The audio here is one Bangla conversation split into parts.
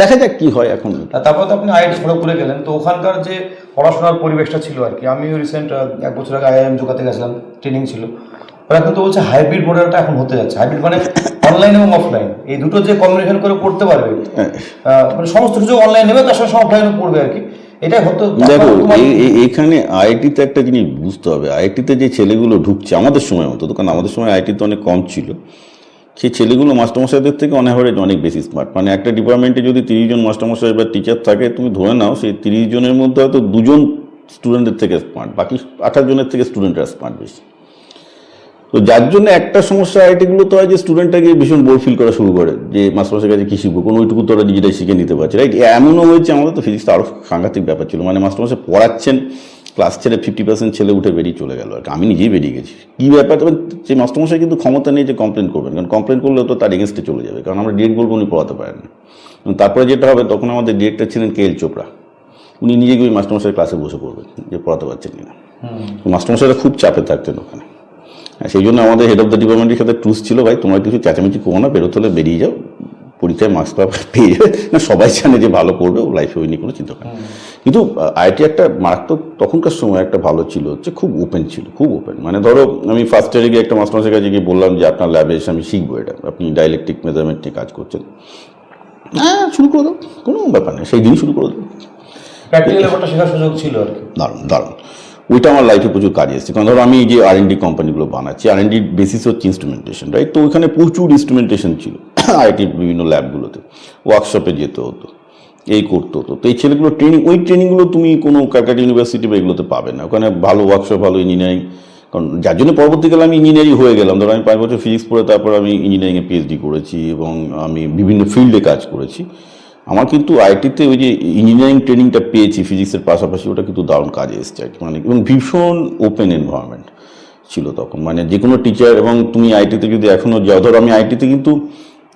দেখা যাক কি হয় এখন। তারপর তো আপনি আইআইটি খড়গপুরে গেলেন তো ওখানকার যে পড়াশোনার পরিবেশটা ছিল আর কি আমিও রিসেন্ট এক বছর আগে আইআইএম জোগাতে গেছিলাম ট্রেনিং ছিল। ওরা কিন্তু বলছে হাইব্রিড মডেলটা এখন হতে যাচ্ছে। হাইব্রিড মানে অনলাইন এবং অফলাইন এই দুটো যে কম্বিনেশন করে পড়তে পারবে মানে সমস্ত কিছু অনলাইন নেবে তার সঙ্গে অফলাইনে পড়বে আর কি। হতো দেখো এইখানে আইআইটিতে একটা জিনিস বুঝতে হবে। আইআইটিতে যে ছেলেগুলো ঢুকছে আমাদের সময় মতো কারণ আমাদের সময় আইআইটি তো অনেক কম ছিল। সেই ছেলেগুলো মাস্টারমশাইদের থেকে অন অ্যাভারেজ অনেক বেশি স্মার্ট মানে একটা ডিপার্টমেন্টে যদি তিরিশ জন মাস্টারমশাই বা টিচার থাকে, তুমি ধরে নাও সেই তিরিশ জনের মধ্যে হয়তো দুজন স্টুডেন্টের থেকে স্মার্ট বাকি আঠাশ জনের থেকে স্টুডেন্টরা স্মার্ট বেশি। তো যার জন্য একটা সমস্যা আইটিগুলো তো হয় যে স্টুডেন্টটা গিয়ে ভীষণ বোর ফিল করা শুরু করে, যে মাস্টারমশাইয়ের কাছে কী শিখব? কোনো ওইটুকু তো ওরা নিজেরাই শিখে নিতে পারছে রাইট এমনও হয়েছে, আমাদের তো ফিজিক্সটা আরও সাংঘাতিক ব্যাপার ছিল। মানে মাস্টারমশাই পড়াচ্ছেন ক্লাস ছেড়ে ফিফটি পার্সেন্ট ছেলে উঠে বেরিয়ে চলে গেল। আর কি। আমি নিজেই বেরিয়ে গেছি। কী ব্যাপার? তবে যে মাস্টারমশাই কিন্তু ক্ষমতা নেই যে কমপ্লেন করবেন। কারণ কমপ্লেন করলে তো তার এগেনস্টে চলে যাবে। কারণ আমরা ডিরেক্ট বলব উনি পড়াতে পারেন তারপরে যেটা হবে তখন আমাদের ডিরেক্টর ছিলেন কে এল চোপড়া। উনি নিজে গিয়ে মাস্টারমশাই ক্লাসে বসে পড়বেন যে পড়াতে পারছেন কিনা। মাস্টারমশাইরা খুব চাপে থাকতেন ওখানে। সেই জন্য আমাদের হেড অফ দ্য ডিপার্টমেন্টের সাথে ট্রুস ছিল ভাই তোমরা কিছু চেঁচামেচি করো না বেরোতে হলে বেরিয়ে যাও। পরীক্ষায় মার্কস পাবে পেয়ে যাবে। না সবাই জানে যে ভালো করবে ও লাইফে ওই নিয়ে কোনো চিন্তা করে। কিন্তু আইআইটি একটা মারাত্মক তখনকার সময় একটা ভালো ছিল হচ্ছে খুব ওপেন ছিল খুব ওপেন মানে ধরো আমি ফার্স্ট ইয়ারে গিয়ে একটা মাস্টারের কাছে গিয়ে বললাম যে আপনার ল্যাবে এসে আমি শিখব এটা। আপনি ডাইলেকট্রিক মেজারমেন্ট নিয়ে কাজ করছেন। হ্যাঁ শুরু করে দাও কোনো ব্যাপার নেই সেই দিনই শুরু করে দাও। শেখার সুযোগ ছিল আর কি। দারুণ দারুণ। ওইটা আমার লাইফে প্রচুর কাজে এসেছে। কারণ ধরো আমি যে আর এন ডি কোম্পানিগুলো বানাচ্ছি আর এন ডির বেসিস হচ্ছে ইনস্ট্রুমেন্টেশন রাইট তো ওইখানে প্রচুর ইনস্ট্রুমেন্টেশন ছিল আইটির বিভিন্ন ল্যাবগুলোতে ওয়ার্কশপে যেতে হতো। এই করতো হতো তো এই ছেলেগুলো ট্রেনিং ওই ট্রেনিংগুলো তুমি কোনো ক্যালকাটা ইউনিভার্সিটি বা এগুলোতে পাবে না। ওখানে ভালো ওয়ার্কশপ ভালো ইঞ্জিনিয়ারিং কারণ যার জন্য পরবর্তীকালে আমি ইঞ্জিনিয়ারিং হয়ে গেলাম। ধরো আমি পাঁচ বছর ফিজিক্স পড়ে তারপর আমি ইঞ্জিনিয়ারিংয়ে পিএইচডি করেছি এবং আমি বিভিন্ন ফিল্ডে কাজ করেছি। আমার কিন্তু আইটিতে ওই যে ইঞ্জিনিয়ারিং ট্রেনিংটা পেয়েছি ফিজিক্সের পাশাপাশি, ওটা কিন্তু দারুণ কাজে এসছে আর কি। মানে এবং ভীষণ ওপেন এনভায়রনমেন্ট ছিল তখন। মানে যে কোনো টিচার এবং তুমি আইটিতে যদি এখনও যাও, ধরো আমি আইটিতে কিন্তু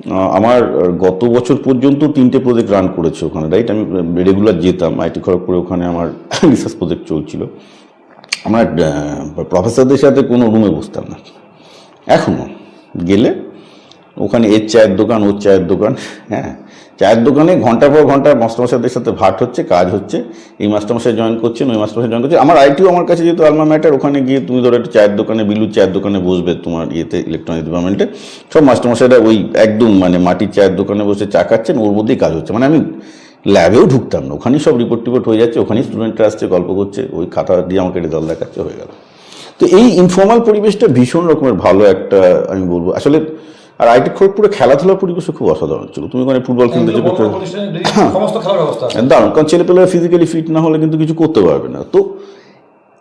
আমার গত বছর পর্যন্ত তিনটে প্রজেক্ট রান করেছে ওখানে রাইট আমি রেগুলার যেতাম আইটি খড়গপুরে ওখানে আমার রিসার্চ প্রজেক্ট চলছিল। আমার প্রফেসরদের সাথে কোনো রুমে বসতাম না। এখনও গেলে ওখানে এর চায়ের দোকান, ওর চায়ের দোকান হ্যাঁ। চায়ের দোকানে ঘণ্টার পর ঘণ্টা মাস্টারমশাইদের সাথে ভাট হচ্ছে, কাজ হচ্ছে। এই মাস্টারমশাই জয়েন করছেন, ওই মাস্টারমশাই জয়েন করছে আমার আইটিও আমার কাছে যেহেতু আলমা ম্যাটার ওখানে গিয়ে তুমি ধরো একটা চায়ের দোকানে বিলুর চায়ের দোকানে বসবে তোমার ইয়েতে ইলেকট্রনিক ডিপার্টমেন্টে সব মাস্টারমশাইরা ওই একদম মানে মাটির চায়ের দোকানে বসে চা খাচ্ছেন, ওর মধ্যেই কাজ হচ্ছে। মানে আমি ল্যাবেও ঢুকতাম না, ওখানেই সব রিপোর্ট টিপোর্ট হয়ে যাচ্ছে, ওখানেই স্টুডেন্টরা আসছে, গল্প করছে, ওই খাতা দিয়ে আমাকে রেজাল্ট দেখাচ্ছে, হয়ে গেল। তো এই ইনফর্মাল পরিবেশটা ভীষণ রকমের ভালো একটা, আমি বলব। আসলে আর আইটি খড়গপুরে খেলাধুলার পরিবেশও খুব অসাধারণ ছিল। তুমি ওখানে ফুটবল খেলতে প্রতিষ্ঠানে সমস্ত খেলার ব্যবস্থা দারুণ কারণ ছেলেপেলেরা ফিজিক্যালি ফিট না হলে কিন্তু কিছু করতে পারবে না। তো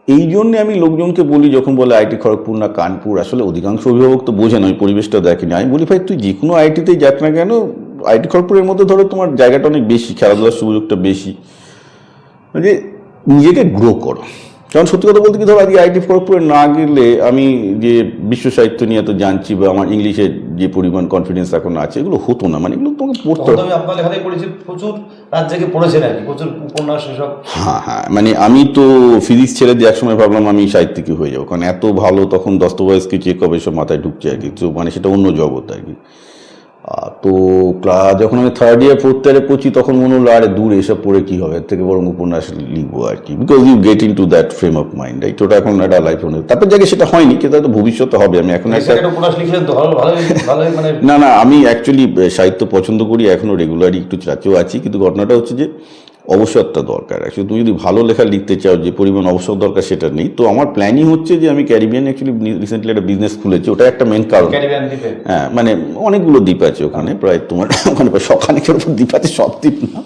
এই জন্যে আমি লোকজনকে বলি যখন বলে আইটি খড়গপুর না কানপুর আসলে অধিকাংশ অভিভাবক তো বোঝে না ওই পরিবেশটা দেখেনি। আমি বলি ভাই তুই যে কোনো আইটিতেই যাক না কেন আইটি খড়গপুরের মধ্যে ধরো তোমার জায়গাটা অনেক বেশি খেলাধুলার সুযোগটা বেশি। যে নিজেকে গ্রো করো। কারণ সত্যি কথা বলতে কি ধরো আজকে আইটি খড়গপুরে না গেলে আমি যে বিশ্ব সাহিত্য নিয়ে তো জানছি বা আমার ইংলিশের যে পরিমাণ কনফিডেন্স এখন আছে এগুলো হতো না। মানে এগুলো তোমাকে পড়তে আমি আপনার লেখাতেই পড়েছি প্রচুর জেগে পড়েছেন আর প্রচুর উপন্যাস এসব। হ্যাঁ হ্যাঁ মানে আমি তো ফিজিক্স ছেড়ে দিয়ে একসময় ভাবলাম আমি সাহিত্যিকই হয়ে যাব কারণ এত ভালো তখন দস্তবয়স্কি চেক হবে সব মাথায় ঢুকছে আর কি তো মানে সেটা অন্য জগৎ আর কি। তো ক্লাস যখন আমি থার্ড ইয়ার ফোর্থ ইয়ারে পড়ছি তখন মনে হলো আরে দূর এসব পড়ে কী হবে? এর থেকে বরং উপন্যাস লিখব আর কি। Because you get into that frame of mind right ওটা এখন একটা লাইফ অনেক তারপর জায়গায় সেটা হয়নি কিন্তু হয়তো ভবিষ্যতে হবে। আমি এখন একটা মানে না না আমি অ্যাকচুয়ালি সাহিত্য পছন্দ করি এখনও রেগুলারই একটু চাচেও আছি। কিন্তু ঘটনাটা হচ্ছে যে অবসরটা দরকার। অ্যাকচুয়ালি তুমি যদি ভালো লেখা লিখতে চাও যে পরিমাণ অবসর দরকার সেটা নেই। তো আমার প্ল্যানই হচ্ছে যে আমি ক্যারিবিয়ান অ্যাকচুয়ালি রিসেন্টলি একটা বিজনেস খুলেছি। ওটা একটা মেন কারণ। হ্যাঁ মানে অনেকগুলো দ্বীপ আছে ওখানে। প্রায় তোমার ওখানে প্রায় সখানেকের উপর দ্বীপ আছে সব দ্বীপ না।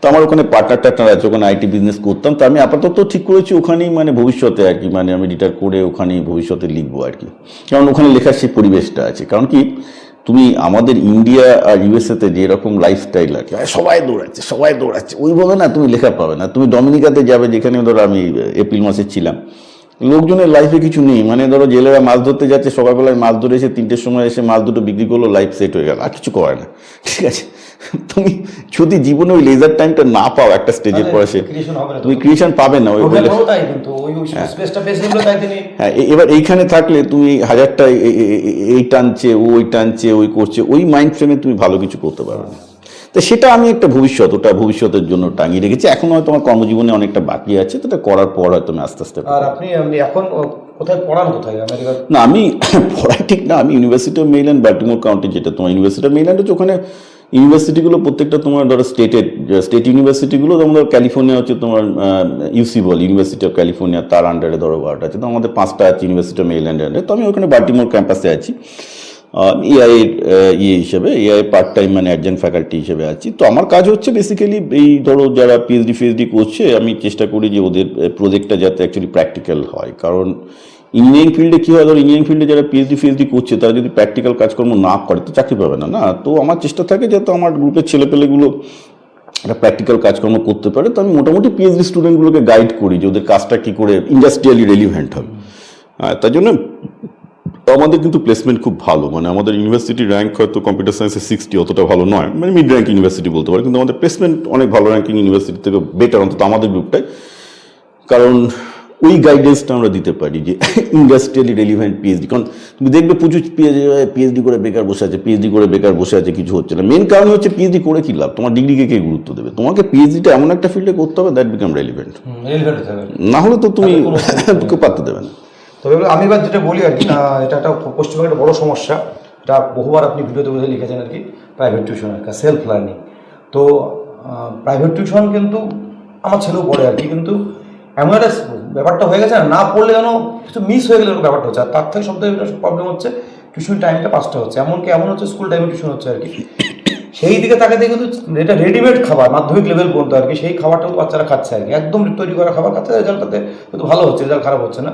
তো আমার ওখানে পার্টনার টার্টনার আছে ওখানে আইটি বিজনেস করতাম। তো আমি আপাতত ঠিক করেছি ওখানেই মানে ভবিষ্যতে আর কি মানে আমি রিটায়ার করে ওখানেই ভবিষ্যতে লিখব আর কি। কারণ ওখানে লেখার সেই পরিবেশটা আছে। কারণ কি তুমি আমাদের ইন্ডিয়া আর ইউএসএতে যেরকম লাইফস্টাইল স্টাইল আছে সবাই দৌড়াচ্ছে সবাই দৌড়াচ্ছে। ওইভাবে না তুমি লেখা পাবে না, তুমি ডমিনিকাতে যাবে যেখানে ধরো আমি এপ্রিল মাসে ছিলাম। লোকজনের লাইফে কিছু নেই মানে ধরো জেলেরা মাছ ধরতে যাচ্ছে, সকালবেলায় মাছ ধরে এসে তিনটের সময় এসে মাছ দুটো বিক্রি করল লাইফ সেট হয়ে গেল, আর কিছু করে না, ঠিক আছে? তুমি যদি জীবনে ওই লেজার টাইমটা না পাও একটা স্টেজের পরে সে তুমি ক্রিয়েশন পাবে না ওই তিনি হ্যাঁ এবার এইখানে থাকলে তুমি হাজারটা এই টানছে ওই টানছে ওই করছে ওই মাইন্ড ফ্রেমে তুমি ভালো কিছু করতে পারবে না। তো সেটা আমি একটা ভবিষ্যৎ ওটা ভবিষ্যতের জন্য টাঙিয়ে রেখেছি। এখন হয়তো আমার কর্মজীবনে অনেকটা বাকি আছে তো করার পর হয়তো আমি আস্তে আস্তে আর আপনি এখন কোথায় পড়ান কোথায়? না আমি পড়াই ঠিক না আমি university of Maryland Baltimore county যেটা তোমার ইউনিভার্সিটি অফ মেরিল্যান্ড হচ্ছে ওখানে ইউনিভার্সিটিগুলো প্রত্যেকটা তোমার ধরো স্টেটের স্টেট ইউনিভার্সিটিগুলো যেমন ধরো ক্যালিফোর্নিয়া হচ্ছে তোমার ইউসি বল ইউনিভার্সিটি অফ ক্যালিফোর্নিয়া তার আন্ডারে ধরো বারোটা আছে। তো আমাদের পাঁচটা আছে ইউনিভার্সিটি অফ মেরিল্যান্ড আন্ডারে তো আমি ওখানে বাল্টিমোর ক্যাম্পাসে আছি। এআই ইয়ে হিসেবে এআই পার্ট টাইম মানে অ্যাডজেন্ট ফ্যাকাল্টি হিসেবে আছি। তো আমার কাজ হচ্ছে বেসিক্যালি এই ধরো যারা পিএইচডি ফিএইচডি করছে, আমি চেষ্টা করি যে ওদের প্রজেক্টটা যাতে অ্যাকচুয়ালি প্র্যাকটিক্যাল হয়। কারণ ইঞ্জিনিয়ারিং ফিল্ডে কী হয়? ধরো ইঞ্জিনিয়ারিং ফিল্ডে যারা পিএইচডি ফিএইচডি করছে তারা যদি প্র্যাকটিক্যাল কাজকর্ম না করে তো চাকরি পাবে না না? তো আমার চেষ্টা থাকে যাতে আমার গ্রুপের ছেলেপেলেগুলো একটা প্র্যাকটিক্যাল কাজকর্ম করতে পারে তো আমি মোটামুটি পিএইচডি স্টুডেন্টগুলোকে গাইড করি যে ওদের কাজটা কী করে ইন্ডাস্ট্রিয়ালি রেলিভেন্ট হবে। হ্যাঁ, তার জন্য আমাদের কিন্তু প্লেসমেন্ট খুব ভালো। মানে আমাদের ইউনিভার্সিটি র্যাঙ্ক হয়তো কম্পিউটার সায়েন্সে সিক্সটি অতটা ভালো নয় মানে মিড র্যাঙ্ক ইউনিভার্সিটি বলতে পারে কিন্তু আমাদের প্লেসমেন্ট অনেক ভালো র্যাঙ্কিং ইউনিভার্সিটি থেকে বেটার অন্তত আমাদের গ্রুপটায় কারণ ওই গাইডেন্সটা আমরা দিতে পারি যে ইন্ডাস্ট্রিয়ালি রেলিভেন্ট পিএইচডি কারণ তুমি দেখবে প্রচুর পিএইচডি করে বেকার বসে আছে পিএইচডি করে বেকার বসে আছে কিছু হচ্ছে না। মেন কারণ হচ্ছে পিএইচডি করে কি লাভ? তোমার ডিগ্রিকে কে গুরুত্ব দেবে? তোমাকে পিএইচডিটা এমন একটা ফিল্ডে করতে হবে দ্যাট বিকাম রেলিভেন্ট না হলে তো তুমি কেউ পারতে দেবে না। তবে আমি এবার যেটা বলি আর কি এটা একটা পশ্চিমবঙ্গের একটা বড় সমস্যা। এটা বহুবার আপনি ভিডিওতে বুঝে লিখেছেন আর কি প্রাইভেট টিউশন আর কি সেলফ লার্নিং তো প্রাইভেট টিউশন কিন্তু আমার ছেলেও পড়ে আর কি কিন্তু এমন একটা ব্যাপারটা হয়ে গেছে না, পড়লে যেন কিছু মিস হয়ে গেলে ব্যাপারটা হচ্ছে। আর তার থেকে সব সবথেকে প্রবলেম হচ্ছে টিউশন টাইমটা পাঁচটা হচ্ছে। এমনকি এমন হচ্ছে স্কুল টাইমে টিউশন হচ্ছে আর কি। সেই দিকে তাকে দেখে কিন্তু এটা রেডিমেড খাবার মাধ্যমিক লেভেল পর্যন্ত আর কি। সেই খাবারটা কিন্তু বাচ্চারা খাচ্ছে আর কি। একদম তৈরি করা খাবার খাচ্ছে রেজাল্ট তাতে কিন্তু ভালো হচ্ছে রেজাল্ট খারাপ হচ্ছে না।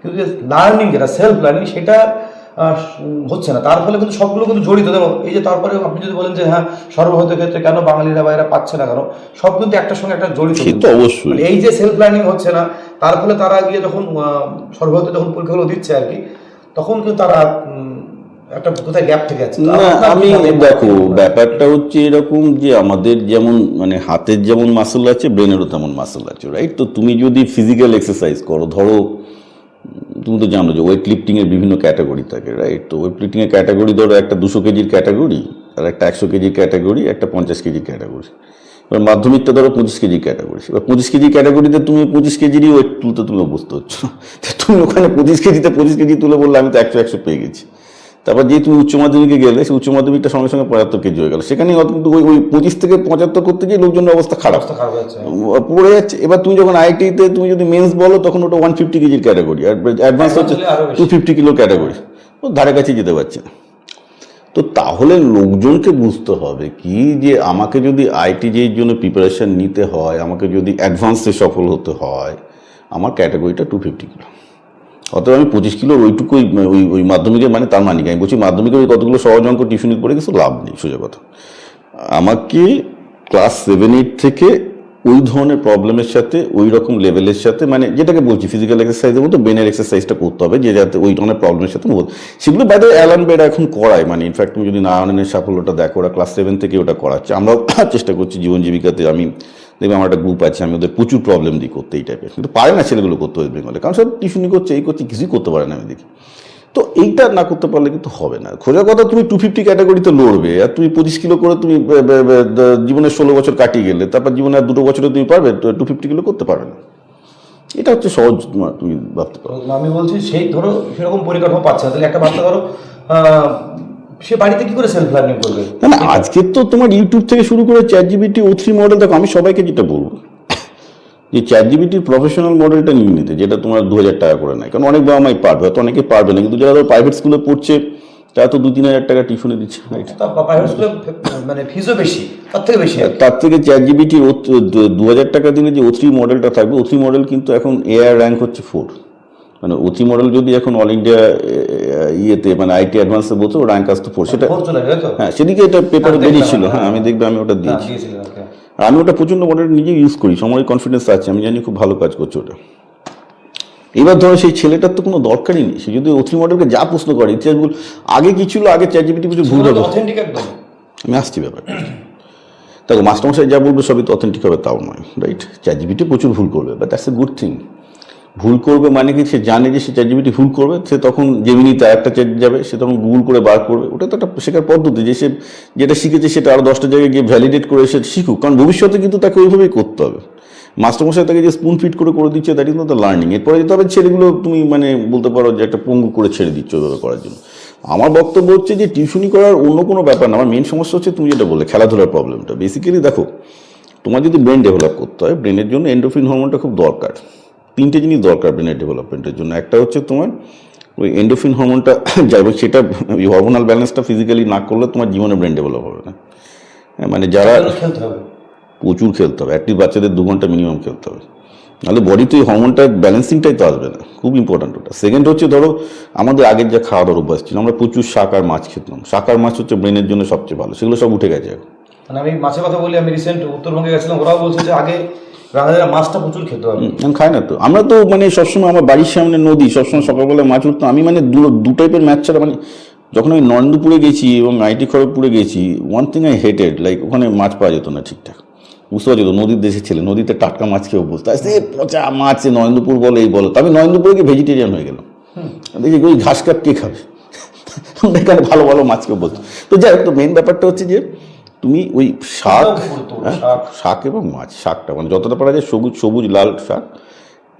কিন্তু যে লার্নিং যেটা সেলফ লার্নিং সেটা হচ্ছে না। তার ফলে কিন্তু সবগুলো কিন্তু জড়িত। যেমন এই যে তারপরে আপনি যদি বলেন যে হ্যাঁ সর্বভারতীয় ক্ষেত্রে কেন বাঙালিরা বা এরা পাচ্ছে না কেন সব কিন্তু একটার সঙ্গে একটা জড়িত অবশ্যই। মানে এই যে সেলফ লার্নিং হচ্ছে না তার ফলে তারা গিয়ে যখন আহ, সর্বভারতীয় যখন পরীক্ষাগুলো দিচ্ছে আর কি তখন কিন্তু তারা একটা কোথায় গ্যাপ থেকে যাচ্ছে। না আমি দেখো ব্যাপারটা হচ্ছে এরকম যে আমাদের যেমন মানে হাতের যেমন মাসল আছে ব্রেনেরও তেমন মাসল আছে রাইট তো তুমি যদি ফিজিক্যাল এক্সারসাইজ করো ধরো তুমি তো জানো যে ওয়েট লিফটিংয়ের বিভিন্ন ক্যাটাগরি থাকে রাইট তো ওয়েট লিফটিংয়ের ক্যাটাগরি ধরো একটা দুশো কেজির ক্যাটাগরি আর একটা একশো কেজির ক্যাটাগরি একটা পঞ্চাশ কেজির ক্যাটাগরি এবার মাধ্যমিকটা ধরো পঁচিশ কেজির ক্যাটাগরি এবার পঁচিশ কেজি ক্যাটাগরিতে তুমি পঁচিশ কেজিরই ওয়েট তুলতে তুমি অভ্যস্ত হচ্ছ। তুমি ওখানে পঁচিশ কেজিতে পঁচিশ কেজি তুলে বললে আমি তো একশো একশো পেয়ে গেছি। তারপর যে তুমি উচ্চ মাধ্যমিকে গেলে সেই উচ্চ মাধ্যমিকটা সঙ্গে সঙ্গে পঁচাত্তর কেজি হয়ে গেল। সেখানে কিন্তু ওই ওই পঁচিশ থেকে পঁচাত্তর করতে গিয়ে লোকজনের অবস্থা খারাপ। পড়ে যাচ্ছে। এবার তুমি যখন আইটিতে তুমি যদি মেন্স বলো তখন ওটা ওয়ান ফিফটি কেজির ক্যাটাগরি অ্যাডভান্স হচ্ছে। টু ফিফটি কিলো ক্যাটাগরি ও ধারে কাছে যেতে পারছে না। তো তাহলে লোকজনকে বুঝতে হবে কি যে আমাকে যদি আইটি যের জন্য প্রিপারেশন নিতে হয় আমাকে যদি অ্যাডভান্সে সফল হতে হয় আমার ক্যাটাগরিটা টু ফিফটি কিলো অতএব আমি পঁচিশ কিলোর ওইটুকুই ওই ওই মাধ্যমিকে মানে তার মানে আমি বলছি মাধ্যমিকে ওই কতগুলো সহজ অঙ্ক টিউশনি পড়ে কিছু লাভ নেই, সোজা কথা। আমাকে ক্লাস সেভেন, এইট থেকে ওই ধরনের প্রবলেমের সাথে, ওই রকম লেভেলের সাথে মানে যেটাকে বলছি ফিজিক্যাল এক্সারসাইজের মতো ব্রেনের এক্সারসাইজটা করতে হবে, যে যাতে ওই ধরনের প্রবলেমের সাথে বলতে সেগুলো বাইরে অ্যালান বেড এখন করায়। মানে ইনফ্যাক্ট তুমি যদি নারায়ণের সাফল্যটা দেখো, ওরা ক্লাস সেভেন থেকে ওটা করাচ্ছে। আমরাও চেষ্টা করছি জীবন জীবিকাতে, আমি দেখবে আমার একটা গ্রুপ আছে, আমি ওদের প্রচুর প্রবলেম দিই করতে এই টাইপের কিন্তু পারে না ছেলেগুলো করতে ওয়েস্ট বেঙ্গলে কারণ সব টিউশনি করছে, এই করছে কিছুই করতে পারে না আমি দেখি। তো এইটা না করতে পারলে কিন্তু হবে না। খোঁজার কথা, তুমি টু ফিফটি ক্যাটাগরিতে লড়বে, আর তুমি পঁচিশ কিলো করে তুমি জীবনের ষোলো বছর কাটিয়ে গেলে, তারপর জীবনে আর দুটো বছরে তুমি পারবে টু ফিফটি কিলো করতে পারবে না। এটা হচ্ছে সহজ তোমার তুমি ভাবতে পারো। আমি বলছি সেই, ধরো সেরকম পরিকাঠামো পাচ্ছে তাহলে একটা বাচ্চা ধরো সে বাড়িতে কি করে সেলফ লার্নিং করবে? না আজকে তো তোমার ইউটিউব থেকে শুরু করে chat GPT o three model দেখো আমি সবাইকে যেটা বলব যে চ্যাট জিবিটির প্রফেশনাল মডেলটা নিয়ে নিতে যেটা তোমার দু হাজার টাকা করে নেয়। কারণ অনেক বাবা মাই পারবে হয়তো অনেকে পারবে না কিন্তু যারা ধরো প্রাইভেট স্কুলে পড়ছে তারা তো দু তিন হাজার টাকা টিউশনে দিচ্ছে প্রাইভেট স্কুলে মানে ফিজও বেশি তার থেকে বেশি তার থেকে চ্যাট জিবিটি দু হাজার টাকা দিলে যে ও থ্রি মডেলটা থাকবে ও থ্রি মডেল কিন্তু এখন এআর র্যাঙ্ক হচ্ছে ফোর মানে থ্রি মডেল যদি এখন অল ইন্ডিয়া ইয়েতে মানে আইটি অ্যাডভান্সে বলতো র্যাঙ্ক আসতো ফোর সেটা হ্যাঁ সেদিকে এটা পেপারে বেরিয়েছিল হ্যাঁ, আমি দেখবে আমি ওটা হ্যাঁ, দিয়েছি। আর আমি ওটা প্রচণ্ড মডেল নিজে ইউজ করি সময় কনফিডেন্স আছে আমি জানি খুব ভালো কাজ করছে ওটা। এবার ধরো সেই ছেলেটার তো কোনো দরকারই নেই সে যদি ওথি মডেলকে যা প্রশ্ন করে ইতিহাস বল আগে কি ছিল আগে চ্যাট জিপিটি কিছু ভুল হবে আমি আসছি ব্যাপার। দেখো মাস্টারমশাই যা বলবে সবই তো অথেন্টিক হবে তাও নয় রাইট চ্যাট জিপিটি প্রচুর ভুল করবে but that's a good thing ভুল করবে মানে কি? সে জানে যে সে চ্যাটজিবিটি ভুল করবে, সে তখন যেমনি তার একটা চ্যাট যাবে, সে তখন গুগল করে বার করবে। ওটা তো একটা শেখার পদ্ধতি, যে সে যেটা শিখেছে সেটা আরও দশটা জায়গায় গিয়ে ভ্যালিডেট করে সে শিখুক। কারণ ভবিষ্যতে কিন্তু তাকে ওইভাবেই করতে হবে। মাস্টারমশাই তাকে যে স্পুন ফিট করে করে দিচ্ছে that is not the learning এরপরে যেতে হবে ছেলেগুলো, তুমি মানে বলতে পারো যে একটা পঙ্গু করে ছেড়ে দিচ্ছ ওইভাবে করার জন্য। আমার বক্তব্য হচ্ছে যে টিউশনি করার অন্য কোনো ব্যাপার না। আমার মেন সমস্যা হচ্ছে তুমি যেটা বললে, খেলাধুলার প্রবলেমটা বেসিক্যালি দেখো, তোমার যদি ব্রেন ডেভেলপ করতে হয় ব্রেনের জন্য এন্ডোফিন হরমোনটা খুব দরকার। তিনটে জিনিস দরকার ব্রেনের ডেভেলপমেন্টের জন্য। একটা হচ্ছে তোমার ওই এন্ডোফিন হরমোনটা যাবে সেটা ওই হরমোনাল ব্যালেন্সটা ফিজিক্যালি না করলে তোমার জীবনে ব্রেন ডেভেলপ হবে না। হ্যাঁ, মানে যারা প্রচুর খেলতে হবে অ্যাটলিস্ট বাচ্চাদের দু ঘণ্টা মিনিমাম খেলতে হবে। নাহলে বডিতে ওই হরমোনটা ব্যালেন্সিংটাই তো আসবে না খুব ইম্পর্ট্যান্ট ওটা। সেকেন্ড হচ্ছে ধরো আমাদের আগের যা খাওয়া দাওয়ার অভ্যাস ছিল আমরা প্রচুর শাক আর মাছ খেতাম। শাক আর মাছ হচ্ছে ব্রেনের জন্য সবচেয়ে ভালো সেগুলো সব উঠে গেছে এখন। মানে আমি মাছের কথা বলি আমি রিসেন্ট উত্তরবঙ্গে গেছিলাম ওরাও বলছে যে আগে বাঙালিরা মাছটা প্রচুর খেতে হবে আমি খাই না তো। আমরা তো মানে সবসময় আমার বাড়ির সামনে নদী সবসময় সকালবেলা মাছ উঠতো। আমি মানে দু দু টাইপের ম্যাচ ছাড়া মানে যখন আমি নরেন্দ্রপুরে গেছি এবং আইটি খড়গপুরে গেছি one thing I hated like ওখানে মাছ পাওয়া যেত না ঠিকঠাক। বুঝতে পারছি তো নদীর দেশে ছেলে নদীতে টাটকা মাছ খেয়ে বুঝতে সে পচা মাছ নরেন্দ্রপুর বলে এই বলো। তবে নরেন্দ্রপুরে গিয়ে ভেজিটেরিয়ান হয়ে গেলাম। দেখি ওই ঘাস কাপ কে খাবে। এখানে ভালো ভালো মাছ কেউ বলতো তো যাই হোক তো মেন ব্যাপারটা হচ্ছে যে তুমি ওই শাক হ্যাঁ, শাক। শাক এবং মাছ শাকটা মানে যতটা পারা যায় সবুজ সবুজ লাল শাক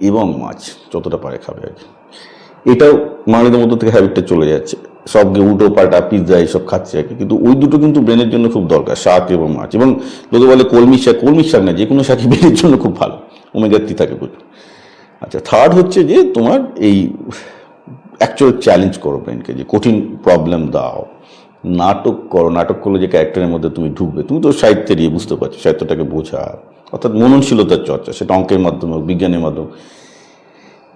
এবং মাছ যতটা পারে খাবে আর কি। এটাও বাঙালিদের মধ্যে থেকে হ্যাবিটটা চলে যাচ্ছে। সব গিয়ে উল্টো পাল্টা পিৎজা এইসব খাচ্ছে আর কি। কিন্তু ওই দুটো কিন্তু ব্রেনের জন্য খুব দরকার শাক এবং মাছ। এবং লোকে বলে কলমি শাক কলমি শাক না যে কোনো শাকই ব্রেনের জন্য খুব ভালো। ওমেগা থ্রি থাকে প্রচুর। আচ্ছা থার্ড হচ্ছে যে তোমার এই অ্যাকচুয়াল চ্যালেঞ্জ করো ব্রেনকে যে কঠিন প্রবলেম দাও। নাটক করো, নাটক করলে যে ক্যারেক্টারের মধ্যে তুমি ঢুকবে, তুমি তো সাহিত্যের ইয়ে বুঝতে পারছ, সাহিত্যটাকে বোঝা। অর্থাৎ মননশীলতার চর্চা, সেটা অঙ্কের মাধ্যমে হোক, বিজ্ঞানের মাধ্যমে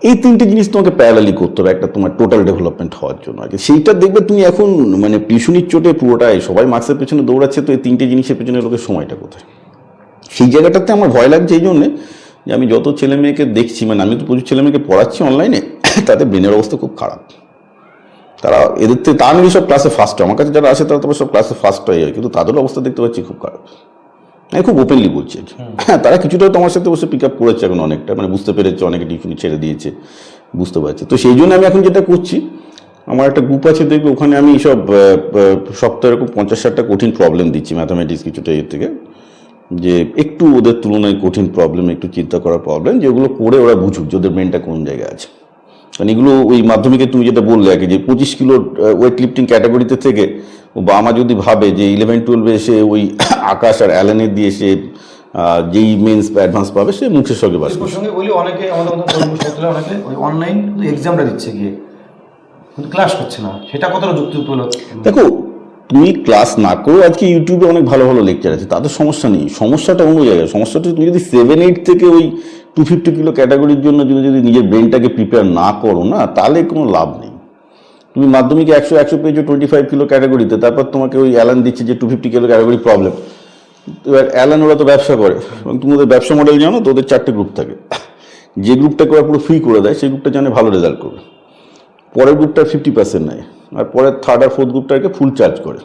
এই তিনটে জিনিস তোমাকে প্যারালালি করতে হবে, একটা তোমার টোটাল ডেভেলপমেন্ট হওয়ার জন্য আর কি। সেইটা দেখবে তুমি এখন মানে টিউশনির চোটে পুরোটাই, সবাই মার্কসের পেছনে দৌড়াচ্ছে, তো এই তিনটে জিনিসের পেছনে লোকের সময়টা কোথায়? সেই জায়গাটাতে আমার ভয় লাগছে এই জন্যে যে আমি যত ছেলে মেয়েকে দেখছি মানে আমি তো প্রচুর ছেলে মেয়েকে পড়াচ্ছি অনলাইনে তাদের ব্রেনের অবস্থা খুব খারাপ। তারা এদের থেকে তা নিয়ে সব ক্লাসে ফার্স্ট হয়। আমার কাছে যারা আসে তারা তবে সব ক্লাসে ফার্স্ট হয়ে যায়। কিন্তু তাদের অবস্থা দেখতে পাচ্ছি খুব খারাপ। আমি খুব ওপেনলি বলছি আর কি। হ্যাঁ তারা কিছুটা তোমার সাথে বসে পিক আপ করেছে এখন অনেকটা। মানে বুঝতে পেরেছে অনেকে টিউশনি ছেড়ে দিয়েছে বুঝতে পারছি। তো সেই জন্য আমি এখন যেটা করছি আমার একটা গ্রুপ আছে দেখবে ওখানে আমি সব সপ্তাহে এরকম পঞ্চাশ ষাটটা কঠিন প্রবলেম দিচ্ছি ম্যাথামেটিক্স কিছুটা এর থেকে। যে একটু ওদের তুলনায় কঠিন প্রবলেম একটু চিন্তা করার প্রবলেম যেগুলো করে ওরা বুঝুক যে ওদের ব্রেনটা কোন জায়গায় আছে। কারণ এগুলো ওই মাধ্যমিকে তুমি যেটা বললে আর কি যে পঁচিশ কিলো ওয়েট লিফটিং ক্যাটাগরিতে থেকে ও বাবা যদি ভাবে যে ইলেভেন টুয়েলভে এসে ওই আকাশ আর অ্যালেনের দিয়ে সে যেই মেন্স অ্যাডভান্স পাবে সে মুখের সঙ্গে বাস করবে বলি অনেকে আমাদের অনেকে ওই অনলাইন এক্সামটা দিচ্ছে গিয়ে। কিন্তু ক্লাস করছে না। সেটা কতটা দেখো তুমি ক্লাস না করেও আজকে ইউটিউবে অনেক ভালো ভালো লেকচার আছে তাদের সমস্যা নেই। সমস্যাটা অন্য জায়গায়। সমস্যাটা তুমি যদি সেভেন এইট থেকে ওই টু ফিফটি কিলো ক্যাটাগরির জন্য যদি যদি নিজের ব্রেনটাকে প্রিপেয়ার না করো না, তাহলে কোনো লাভ নেই। তুমি মাধ্যমিকে একশো একশো পেয়েছ টোয়েন্টি ফাইভ কিলো ক্যাটাগরিতে তারপর তোমাকে ওই অ্যালান দিচ্ছে যে two fifty kilo category problem এবার অ্যালান ওরা তো ব্যবসা করে, এবং তুমি ওদের ব্যবসা মডেল জানো তো, ওদের চারটে গ্রুপ থাকে। যে গ্রুপটাকে ওরা পুরো ফ্রি করে দেয়, সেই গ্রুপটা জানে ভালো রেজাল্ট করবে। পরের গ্রুপটা ফিফটি পার্সেন্ট নেয়, আর পরের থার্ড আর ফোর্থ গ্রুপটাকে ফুল চার্জ করে।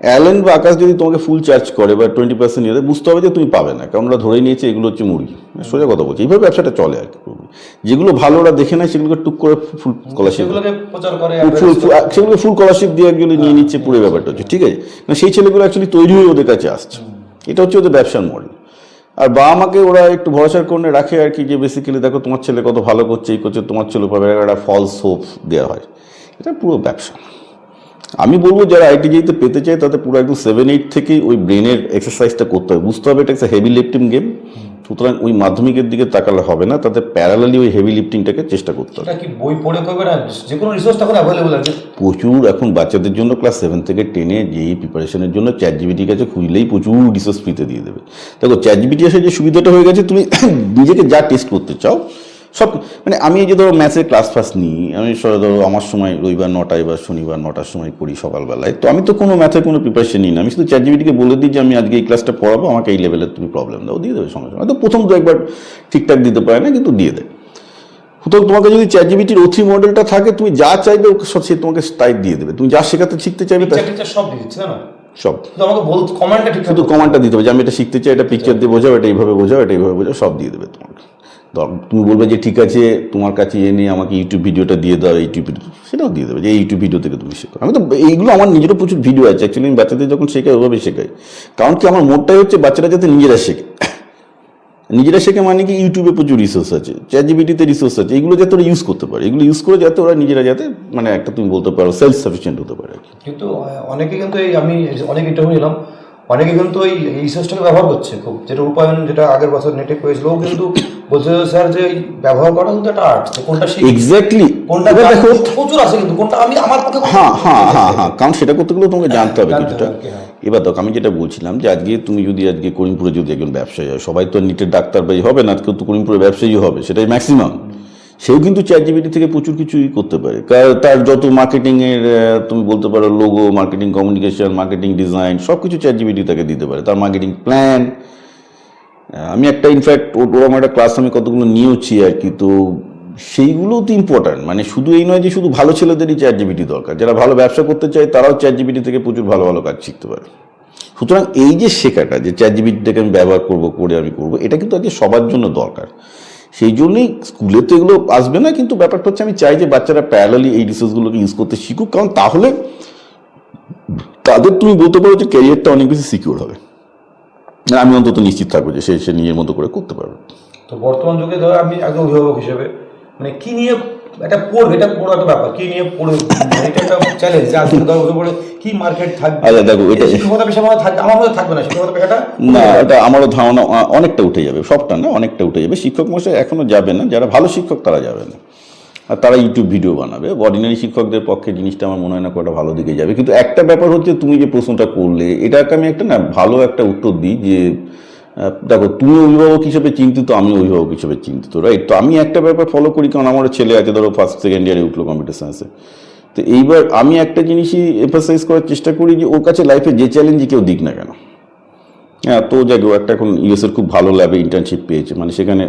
অ্যালেন বা আকাশ যদি তোমাকে ফুল চার্জ করে বা টোয়েন্টি পার্সেন্ট ইয়ে বুঝতে হবে যে তুমি পাবে না। কারণ ওরা ধরে নিয়েছে এগুলো হচ্ছে মুরগি। সোজা কথা বলছি। এইভাবে ব্যবসাটা চলে আর কি যেগুলো ভালো ওরা দেখে নেয় সেগুলোকে টুক করে ফুল স্কলারশিপ সেগুলোকে ফুল সেগুলো ফুল স্কলারশিপ দিয়ে একজন নিয়ে নিচ্ছে পুরো ব্যাপারটা হচ্ছে। ঠিক আছে? কারণ সেই ছেলেগুলো অ্যাকচুয়ালি তৈরি হয়ে ওদের কাছে আসছে। এটা হচ্ছে ওদের ব্যবসার মডেল আর বাবা মাকে ওরা একটু ভরসার করে রাখে আর কি যে বেসিক্যালি দেখো তোমার ছেলে কত ভালো করছে এই করছে তোমার ছেলে পাবে একটা ফলস হোপ দেওয়া হয়। এটা পুরো ব্যবসা। আমি বলব যারা আইটি যেতে পেতে চায় তাদের পুরো একদম সেভেন এইট থেকেই ওই ব্রেনের এক্সারসাইজটা করতে হবে। বুঝতে হবে এটা একটা হেভি লিফটিং গেম সুতরাং ওই মাধ্যমিকের দিকে তাকালে হবে না তাদের প্যারালালি ওই হেভি লিফটিংটাকে চেষ্টা করতে হবে। কি বই পড়ে করবে না? যে কোনো রিসোর্স এখন অ্যাভেলেবল আছে। প্রচুর এখন বাচ্চাদের জন্য ক্লাস সেভেন থেকে টেনে যেই প্রিপারেশনের জন্য চ্যাট জিবিটির কাছে খুঁজলেই প্রচুর রিসোর্স ফ্রিতে দিয়ে দেবে। দেখো চ্যাট জিবিটি এসে যে সুবিধাটা হয়ে গেছে তুমি নিজেকে যা টেস্ট করতে চাও সব মানে আমি যে ধরো ম্যাথের ক্লাস ফাস নিই আমি ধরো আমার সময় রবিবার নটায় বা শনিবার নটার সময় পড়ি সকালবেলায় তো আমি তো কোনো ম্যাথের কোনো প্রিপারেশন নিই না। আমি শুধু চ্যাট জিবিটিকে বলে দিই যে আমি আজকে এই ক্লাসটা পড়াবো আমাকে এই লেভেলের তুমি প্রবলেম দাও। দিয়ে দেবে সঙ্গে সঙ্গে। হয়তো প্রথম তো একবার ঠিকঠাক দিতে পারে না কিন্তু দিয়ে দেয়। সুতরাং তোমাকে যদি চ্যাট জিবিটির ওথি মডেলটা থাকে তুমি যা চাইবে ওকে সব সে তোমাকে টাইপ দিয়ে দেবে। তুমি যা শেখাতে শিখতে চাইবে সব দিয়ে দিচ্ছে না সব। আমাকে বল কমান্ডটা ঠিক শুধু কমান্ডটা দিতে হবে যে আমি এটা শিখতে চাই এটা পিকচার দিয়ে বোঝাও এটা এইভাবে বোঝাও এটা এইভাবে বোঝাও। সব দিয়ে দেবে তোমাকে। তুমি বলবে যে ঠিক আছে, তোমার কাছে এনে আমাকে ইউটিউব ভিডিওটা দিয়ে দাও ইউটিউব সেটাও দিয়ে দেবে যে ইউটিউব ভিডিও থেকে তুমি শেখো। আমি তো, এইগুলো আমার নিজেরও প্রচুর ভিডিও আছে অ্যাকচুয়ালি আমি বাচ্চাদের যখন শেখাই, ওভাবে শেখাই। কারণ কি আমার মোটটাই হচ্ছে বাচ্চারা যাতে নিজেরা শেখে। নিজেরা শেখে মানে কি ইউটিউবে প্রচুর রিসোর্স আছে চ্যাট জিবিটিতে রিসোর্স আছে, এগুলো যাতে ওরা ইউজ করতে পারে। এগুলো ইউজ করে যাতে ওরা নিজেরা যাতে মানে একটা তুমি বলতে পারো সেলফ সাফিসিয়েন্ট হতে পারে কিন্তু অনেকে কিন্তু এই আমি অনেক ইন্টারভিউ নিলাম অনেকে কিন্তু এই এই সিস্টেমকে ব্যবহার করছে খুব। যেটা রূপায়ণ যেটা আগের বছর নেটে করেছিল ও কিন্তু বলছে স্যার যে ব্যবহার করা কিন্তু একটা আর্ট কোনটা এক্স্যাক্টলি কোনটা দেখো প্রচুর আছে কিন্তু কোনটা আমি আমার পক্ষে হ্যাঁ হ্যাঁ হ্যাঁ হ্যাঁ কারণ সেটা করতে গেলে তোমাকে জানতে হবে কিছুটা। হ্যাঁ। এবার দেখো আমি যেটা বলছিলাম যে আজকে তুমি যদি আজকে করিমপুরে যদি একজন ব্যবসায়ী হয় সবাই তো নিটের ডাক্তার বাই হবে না কেউ তো করিমপুরে ব্যবসায়ী হবে সেটাই ম্যাক্সিমাম সেও কিন্তু চ্যাট জিবিটি থেকে প্রচুর কিছুই করতে পারে। তার যত মার্কেটিংয়ের তুমি বলতে পারো logo marketing communication marketing design সব কিছু চ্যাট জিবিটি তাকে দিতে পারে। তার মার্কেটিং প্ল্যান আমি একটা ইনফ্যাক্ট ওরকম একটা ক্লাস আমি কতগুলো নিয়েওছি আর কি, তো সেইগুলো তো ইম্পর্ট্যান্ট মানে শুধু এই নয় যে শুধু ভালো ছেলেদেরই চ্যাট জিবিটি দরকার। যারা ভালো ব্যবসা করতে চায়, তারাও চ্যাট জিবিটি থেকে প্রচুর ভালো ভালো কাজ শিখতে পারে। সুতরাং এই যে শেখাটা যে চ্যাট জিবিটিটাকে আমি ব্যবহার করব, করে আমি করব, এটা কিন্তু আজকে সবার জন্য দরকার। সেই জন্যই স্কুলে তো এগুলো আসবে না, কিন্তু ব্যাপারটা হচ্ছে আমি চাই যে বাচ্চারা প্যারালি এই রিসোর্সগুলোকে ইউজ করতে শিখুক, কারণ তাহলে তাদের তুমি বলতে পারো যে ক্যারিয়ারটা অনেক বেশি সিকিউর হবে। আমি অন্তত নিশ্চিত থাকব যে সে সে নিজের মতো করে করতে পারবে। তো বর্তমান যুগে ধরো আমি একজন অভিভাবক হিসেবে মানে কি নিয়ে এটা পড়বে এটা বড় একটা ব্যাপার। কি নিয়ে পড়বে? এটা একটা চ্যালেঞ্জ যে আজকে দশ বছর পরে কি মার্কেট থাকবে? আচ্ছা দেখো এটা শিক্ষকতা পেশা আমার থাকবে আমার মধ্যে থাকবে না শিক্ষকতা পেশাটা? না এটা আমারও ধারণা অনেকটা উঠে যাবে সবটা না অনেকটা উঠে যাবে। শিক্ষক মশাই এখনও যাবে না যারা ভালো শিক্ষক তারা যাবে না। আর তারা ইউটিউব ভিডিও বানাবে। অর্ডিনারি শিক্ষকদের পক্ষে জিনিসটা আমার মনে হয় না কটা ভালো দিকে যাবে। কিন্তু একটা ব্যাপার হচ্ছে তুমি যে প্রশ্নটা করলে এটাকে আমি একটা না ভালো একটা উত্তর দিই যে দেখো, তুমি অভিভাবক হিসেবে চিন্তিত, আমি অভিভাবক হিসেবে চিন্তিত রাইট তো আমি একটা ব্যাপার ফলো করি, কারণ আমার ছেলে আছে, ধরো ফার্স্ট সেকেন্ড ইয়ারে উঠল কম্পিউটার সায়েন্সে তো এইবার আমি একটা জিনিসই এম্ফাসাইজ করার চেষ্টা করি যে, ওর কাছে লাইফে যে চ্যালেঞ্জই কেউ দিক না কেন। হ্যাঁ তো যাক, ও একটা এখন ইউএসের খুব ভালো ল্যাবে ইন্টার্নশিপ পেয়েছে মানে সেখানে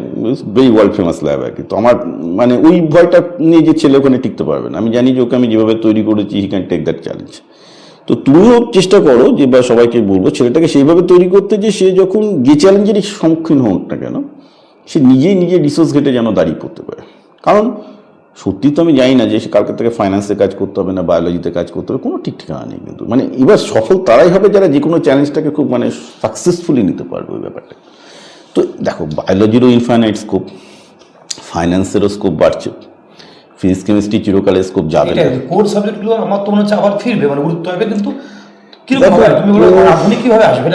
ভেরি ওয়ার্ল্ড ফেমাস ল্যাব আর কি। তো আমার মানে ওই ভয়টা নিয়ে যে ছেলে ওখানে টিকতে পারবে না। আমি জানি যে ওকে আমি যেভাবে তৈরি করেছি he can take that challenge তো তুমিও চেষ্টা করো যে বা সবাইকে বলব, ছেলেটাকে সেইভাবে তৈরি করতে যে সে যখন যে চ্যালেঞ্জেরই সম্মুখীন হোক না কেন, সে নিজেই নিজে রিসোর্স ঘেটে যেন দাঁড়িয়ে পড়তে পারে। কারণ সত্যি তো আমি জানি না যে সে কালকে থেকে ফাইন্যান্সে কাজ করতে হবে না বায়োলজিতে কাজ করতে হবে, কোনো ঠিক ঠিকানা নেই কিন্তু। মানে এবার সফল তারাই হবে যারা যে কোনো চ্যালেঞ্জটাকে খুব মানে সাকসেসফুলি নিতে পারবে ওই ব্যাপারটা। তো দেখো বায়োলজিরও ইনফাইনাইট স্কোপ ফাইন্যান্সেরও স্কোপ বাড়ছে। ফিজিক্স কেমিস্ট্রি চিরকালের স্কোপ যাবে। না কোর সাবজেক্টগুলো আমার তো মনে হচ্ছে আবার ফিরবে মানে গুরুত্ব হবে কিন্তু দেখো, এটা আসবে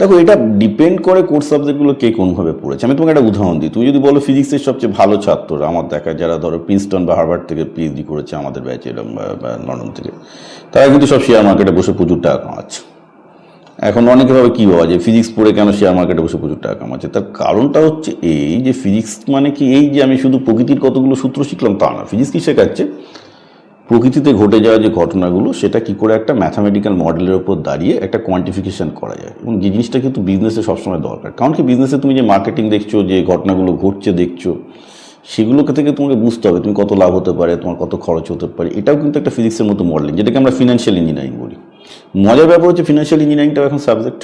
দেখো এটা ডিপেন্ড করে কোর্স সাবজেক্টগুলো কে কোনভাবে পড়েছে। আমি তোমাকে একটা উদাহরণ দিই তুমি যদি বলো ফিজিক্সের সবচেয়ে ভালো ছাত্ররা আমার দেখা যারা ধরো প্রিন্সটন বা হার্ভার্ড থেকে পিএইচডি করেছে আমাদের ব্যাচে লন্ডন থেকে তারা কিন্তু সব শেয়ার মার্কেটে বসে প্রচুর টাকা কামাচ্ছে। এখন অনেকে ভাবে কী বাবা যে ফিজিক্স পড়ে কেন শেয়ার মার্কেটে বসে প্রচুর টাকা কামাচ্ছে? তার কারণটা হচ্ছে এই যে ফিজিক্স মানে কি এই যে আমি শুধু প্রকৃতির কতগুলো সূত্র শিখলাম তা না ফিজিক্স কি শেখাচ্ছে? প্রকৃতিতে ঘটে যাওয়া যে ঘটনাগুলো সেটা কি করে একটা ম্যাথামেটিক্যাল মডেলের উপর দাঁড়িয়ে একটা কোয়ান্টিফিকেশন করা যায়? এবং যে জিনিসটা কিন্তু বিজনেসে সবসময় দরকার। কারণ কি বিজনেসে তুমি যে মার্কেটিং দেখছ, যে ঘটনাগুলো ঘটছে, দেখছ, সেগুলোকে থেকে তোমাকে বুঝতে হবে তুমি কত লাভ হতে পারে, তোমার কত খরচ হতে পারে। এটাও কিন্তু একটা ফিজিক্সের মতো মডেলিং যেটাকে আমরা ফিনান্সিয়াল ইঞ্জিনিয়ারিং বলি। মজার ব্যাপার হচ্ছে ফিনান্সিয়াল ইঞ্জিনিয়ারিংটাও এখন সাবজেক্ট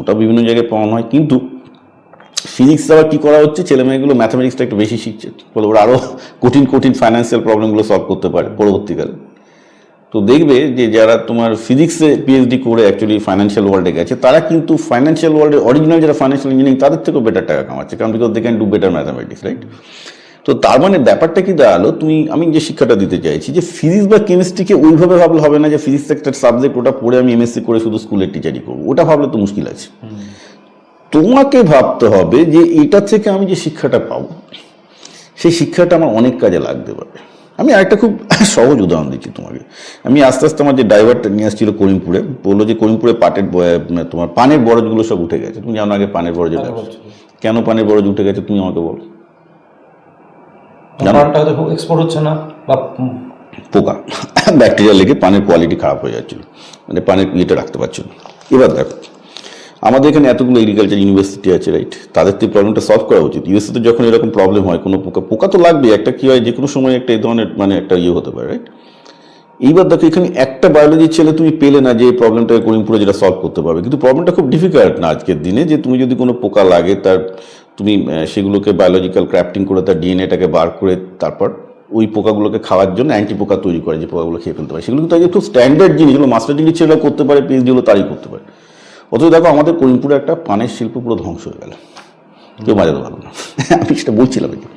ওটা বিভিন্ন জায়গায় পাওয়ানো হয়। কিন্তু ফিজিক্স আবার কী করা হচ্ছে? ছেলে মেয়েগুলো ম্যাথামেটিক্সটা একটু বেশি শিখছে। ফলে ওরা আরও কঠিন কঠিন ফাইন্যান্সিয়াল প্রবলেমগুলো সলভ করতে পারে পরবর্তীকালে। তো দেখবে যে যারা তোমার ফিজিক্সে পিএইচডি করে অ্যাকচুয়ালি ফাইন্যান্সিয়াল ওয়ার্ল্ডে গেছে, তারা কিন্তু ফাইন্যান্সিয়াল ওয়ার্ল্ডে অরিজিনাল যারা ফাইন্যান্সিয়াল ইঞ্জিনিয়ারিং তাদের থেকেও বেটার টাকা কামাচ্ছে। কারণ because they can do better mathematics right তো তার মানে ব্যাপারটা কি দাঁড়াল? তুমি আমি যে শিক্ষাটা দিতে চাইছি যে ফিজিক্স বা কেমিস্ট্রিকে ওইভাবে ভাবলে হবে না যে ফিজিক্স একটা সাবজেক্ট ওটা পড়ে আমি এমএসসি করে শুধু স্কুলের টিচারই করব। ওটা ভাবলে তো মুশকিল আছে। তোমাকে ভাবতে হবে যে এটা থেকে আমি যে শিক্ষাটা পাবো সেই শিক্ষাটা আমার অনেক কাজে লাগতে পারে। আমি আরেকটা খুব সহজ উদাহরণ দিচ্ছি তোমাকে। আমি আস্তে আস্তে আমার যে ড্রাইভারটা নিয়ে আসছিল করিমপুরে বলল যে করিমপুরে পাটের মানে তোমার পানের বরজগুলো সব উঠে গেছে। তুমি জানো আগে পানের বরজের ব্যবসা। কেন পানের বরজ উঠে গেছে তুমি আমাকে বলো? পানটা হয়তো এক্সপোর্ট হচ্ছে না বা পোকা। ব্যাকটেরিয়া লেগে পানের কোয়ালিটি খারাপ হয়ে যাচ্ছিল। মানে পানের ইয়েটা রাখতে পারছিল না। এবার দেখো আমাদের এখানে এতগুলো এগ্রিকালচার ইউনিভার্সিটি আছে রাইট তাদের তো প্রবলেমটা সলভ করা উচিত। ইউএসএতে যখন এরকম প্রবলেম হয় কোনো পোকা পোকা তো লাগবে একটা কী হয় যে কোনো সময় একটা এই ধরনের মানে একটা ইয়ে হতে পারে রাইট এইবার দেখো এখানে একটা বায়োলজির ছেলে তুমি পেলে না যে এই প্রবলেমটা করিমপুরে যেটা সলভ করতে পারবে। কিন্তু প্রবলেমটা খুব ডিফিকাল্ট না আজকের দিনে যে তুমি যদি কোনো পোকা লাগে তার তুমি সেগুলোকে বায়োলজিক্যাল ক্র্যাফটিং করে তার ডিএনএটাকে বার করে তারপর ওই পোকাগুলোকে খাওয়ার জন্য অ্যান্টি পোকা তৈরি করে, যে পোকাগুলো খেয়ে ফেলতে পারে। সেগুলো কিন্তু খুব স্ট্যান্ডার্ড জিনিস। যেগুলো মাস্টার ডিগ্রি ছেলেরা করতে পারে পিএইচডি হলো তারই করতে পারে। অথচ দেখো, আমাদের করিমপুরে একটা পানের শিল্প পুরো ধ্বংস হয়ে গেল। কেউ বাজাতে পারল না। আমি সেটা বলছিলাম কি।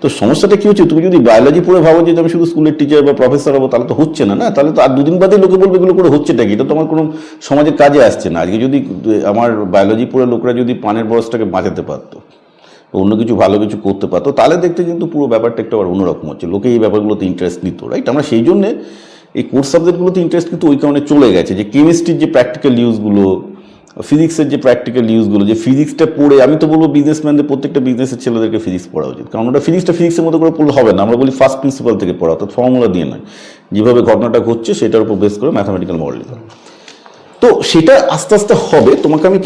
তো সমস্যাটা কি হচ্ছে? তুমি যদি বায়োলজি পড়ে ভাবো যে আমি শুধু স্কুলের টিচার বা প্রফেসর হব, তাহলে তো হচ্ছে না না? তাহলে তো আর দুদিন বাদে লোকে বলবে এগুলো করে হচ্ছেটা কি? এটা তো আমার কোনো সমাজের কাজে আসছে না। আজকে যদি, আমার বায়োলজি পড়ে লোকরা যদি পানের বয়সটাকে বাঁচাতে পারতো অন্য কিছু ভালো কিছু করতে পারতো, তাহলে দেখতে কিন্তু পুরো ব্যাপারটা একটু আবার অন্যরকম হচ্ছে। লোকে এই ব্যাপারগুলোতে ইন্টারেস্ট নিত রাইট আমরা সেই জন্যে এই কোর্স সাবজেক্টগুলোতে ইন্টারেস্ট কিন্তু ওই কারণে চলে গেছে যে কেমিস্ট্রির যে প্র্যাকটিক্যাল ইউজগুলো ফিজিক্সের যে প্র্যাকটিক্যাল ইউজগুলো যে ফিজিক্সটা পড়ে, আমি তো বলব বিজনেসম্যানদের প্রত্যেকটা বিজনেসের ছেলেদেরকে ফিজিক্স পড়া উচিত। কারণ ওটা ফিজিক্সটা ফিজিক্সের মতো করে পড়লে হবে না, আমরা বলি ফার্স্ট প্রিন্সিপাল থেকে পড়া, অর্থাৎ ফর্মুলা দিয়ে নয়। যেভাবে ঘটনাটা ঘটছে, সেটার উপর বেস করে ম্যাথামেটিক্যাল মডেলিং তো সেটা আস্তে আস্তে হবে, তোমাকে আমি